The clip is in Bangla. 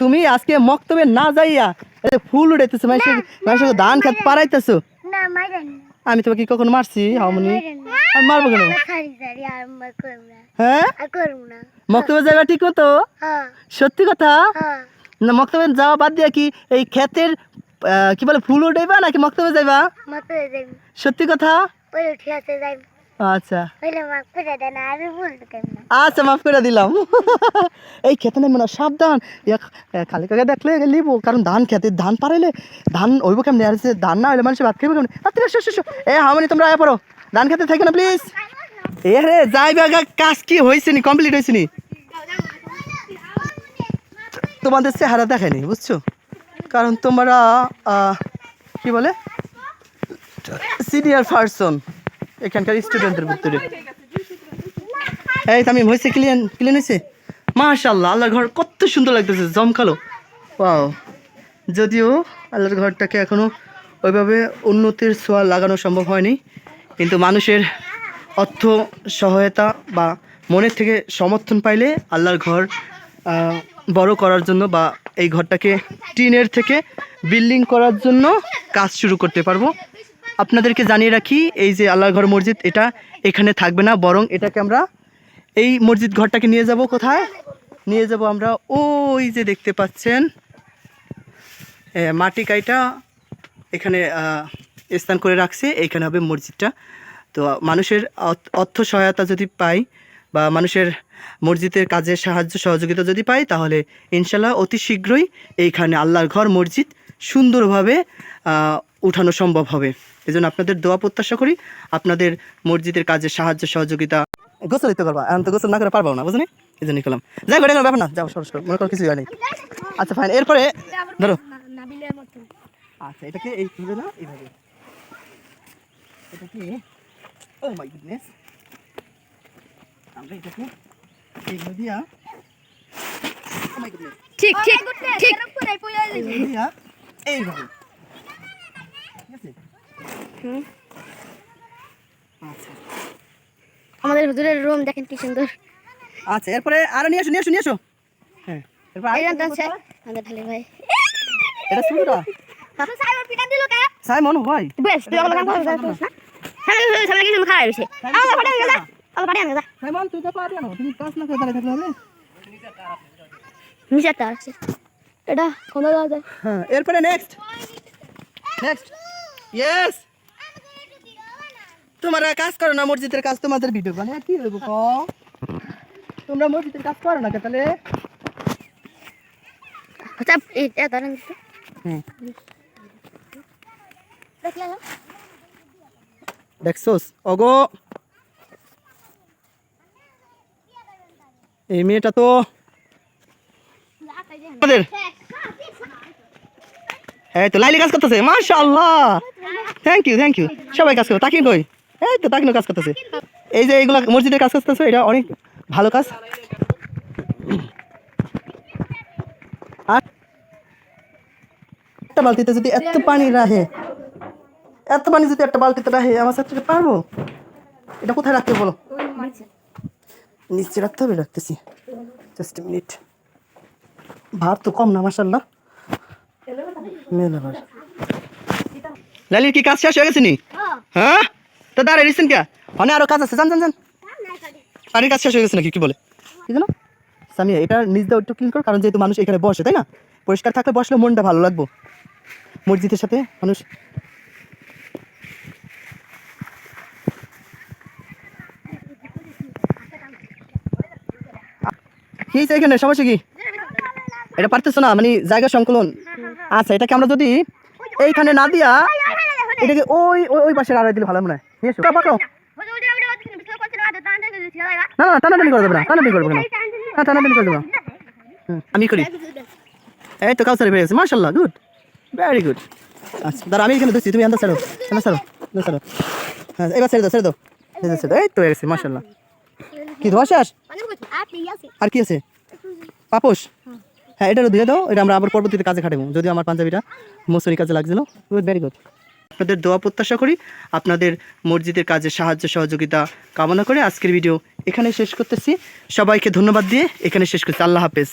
তুমি আজকে মক্তবে না যাইয়া এই ফুল উড়াইতেছো মানুষের মানুষের ধান খেত পারাইতেছো আমি তোমাকে কখনো মারছি হামনি? আমি মারবো কেন? হ্যাঁ? মক্তবে যাইবা ঠিক মতো? হ্যাঁ। সত্যি কথা? হ্যাঁ। না মক্তবে যাওয়া বাদ দিয়া কি এই ক্ষেতের কি বলে ফুল উঠাইবা নাকি মক্তবে যাইবা? সত্যি কথা? আচ্ছা। না আচ্ছা মাফ করে দিলাম। এই খেতে নেই মনে সাবধান। খালি কাকে দেখলে লিব কারণ ধান খেতে ধান পারাইলে ধান ওইব কেমনি? আর ধান না হইলে মানুষ ভাত খাইবে কেমনি? আচ্ছা শো শো, শো। এ হামনি তোমরা আয়া পড়ো। ধান খেতে থাকি না প্লিজ এ রে যাই বাগা কাজ কি হয়েছে নি? কমপ্লিট হয়েছে নি? তোমাদের চেহারা দেখেনি বুঝছ? কারণ তোমরা কি বলে? সিনিয়র পার্সন এখানকার স্টুডেন্টদের ভিতরে এই তামিম, হয়েছে? ক্লিয়ান ক্লিয়ান হয়েছে? মাশাল্লাহ আল্লাহর ঘর কত সুন্দর লাগতেছে, জমকালো। ওয়াও যদিও আল্লাহর ঘরটাকে এখনও ওইভাবে উন্নতির ছোঁয়া লাগানো সম্ভব হয়নি, কিন্তু মানুষের অর্থ, সহায়তা বা মনের থেকে সমর্থন পাইলে আল্লাহর ঘর বড় করার জন্য বা এই ঘরটাকে টিনের থেকে বিল্ডিং করার জন্য কাজ শুরু করতে পারব। আপনাদেরকে জানিয়ে রাখি, এই যে আল্লাহর ঘর মসজিদ, এটা এখানে থাকবে না, বরং এটাকে আমরা এই মসজিদ ঘরটাকে নিয়ে যাব কোথায়? নিয়ে যাব আমরা ওই যে দেখতে পাচ্ছেন মাটি কাইটা এখানে স্থান করে রাখছে, এইখানে হবে মসজিদটা। তো মানুষের অর্থ- সহায়তা যদি পাই বা মানুষের মসজিদের কাজে সাহায্য, সহযোগিতা যদি পাই, তাহলে ইনশাল্লাহ অতি শীঘ্রই এইখানে আল্লাহর ঘর মসজিদ সুন্দরভাবে উঠানো সম্ভব হবে। এই জন্য আপনাদের দোয়া প্রত্যাশা করি আপনাদের মসজিদের কাজে সাহায্য সহযোগিতা গোসল দিতে পারবা। এখন তো গোসল না করে পারব না বুঝলি? এই জন্যই করলাম। যাই গেল ব্যাপার না। যাও সরস করো মনে করো কিছু নেই আচ্ছা ফাইন এরপরে ধরো। আচ্ছা এটাকে এই তুলে না এইভাবে। এটাকে ও মাই গুডনেস আমরা এটাকে এইভাবে দিয়া ও মাই গুডনেস ঠিক ঠিক ঠিক। এইভাবে দিয়া এইভাবে ঠিক আছে আচ্ছা। আমাদের হুজুরের রুম দেখেন কি সুন্দর। আচ্ছা এরপরে আরও নিয়ে আসো নিয়ে আসো নিয়ে আসো। হ্যাঁ। এরপর এই আরেকটা জানতে আছে আমাদের ঢালি ভাই। এটা শুরুটা সাইবার পিটা দিল কা? সাইমন ভাই। বেশ তুই আমাকে কাম করছিস না। সামনে সামনে কিছু খারাপ হইছে আমাকে পাঠিয়ে আনগে যা। আমাকে পাঠিয়ে সাইমন তুই তো পারবি না তুমি কাজ না করে দাঁড়িয়ে থাকলে হবে। নিচে একটা আছে। এটা কোন দাদা যায়? হ্যাঁ এরপরে নেক্সট নেক্সট ইয়েস তোমরা কাজ করো না মসজিদের কাজ তোমাদের ভিডিও বানিয়ে কি হইব ক তোমরা মসজিদের কাজ করো না তাহলে? আচ্ছা এটা ধরেন হুম দেখলাম দেখছোস? অগো। এই মেয়েটা তো আমাদের। এই তো লাইলি কাজ করতেছে মাশাআল্লাহ। থ্যাংক ইউ থ্যাংক ইউ সবাই কাজ করো তাকিন কই? এই তো তাকিনও কাজ করতেছে। এই যে এইগুলা মসজিদের কাজ করতেছে এটা অনেক ভালো কাজ। একটা বালতিতে যদি এত পানি রাহে এত পানি যদি একটা বালতিতে রাহে আমার সাথে পারব? এটা কোথায় রাখতে বলো? নিচে রাখতে হবে রাখতেছি। জাস্ট মিনিট ভার তো কম না মাসাল্লাহ মেলা ভার। লালির কি কাজ শেষ হয়ে গেছে নি? হ্যাঁ? তো কে অনেক আরও কাজ আছে জান জান জান পানির কাজ শেষ হয়ে গেছে নাকি, কি বলে? কি জানো? সামিয়া, এটা নিজ দাও একটু ক্লিন কর, কারণ যেহেতু মানুষ এখানে বসে, তাই না? পরিষ্কার থাকলে বসলে মনটা ভালো লাগবো। মসজিদের সাথে মানুষ। কি এখানে? সমস্যা কি? এটা পারতেছো না মানে জায়গা সংকলন। আচ্ছা এটাকে আমরা যদি এইখানে না দিয়া এটাকে ওই ওই ওই পাশে আড়াই দিলে ভালো মনে হয়। এসো। না না টানাটানি করে দেবে না, টানাটানি করবে না। হ্যাঁ টানাটানি করে দেবে। না আমি করি। এই তো কাউসারি পেয়ে গেছে মার্শাল্লাহ গুড ভেরি গুড আচ্ছা দাঁড়া আমি এখানে ধরছি, তুমি আন্দাজ ছাড়ো আন্দাজ ছাড়ো আন্দাজ ছাড়ো হ্যাঁ এবার ছেড়ে দাও ছেড়ে দাও। এই তো হয়ে গেছে মার্শাল্লাহ কি, ধোয়া শেষ আর কি আছে? পাপোশ? হ্যাঁ এটা দিয়ে দাও, এটা আমরা আবার পরবর্তীতে কাজে খাটাবো যদি আমার পাঞ্জাবিটা মসুরি কাজে লাগছিল ভেরি গুড আপনাদের দোয়া প্রত্যাশা করি। আপনাদের মসজিদের কাজে সাহায্য, সহযোগিতা কামনা করে আজকের ভিডিও এখানে শেষ করতেছি। সবাইকে ধন্যবাদ দিয়ে এখানে শেষ করছি। আল্লাহ হাফেজ।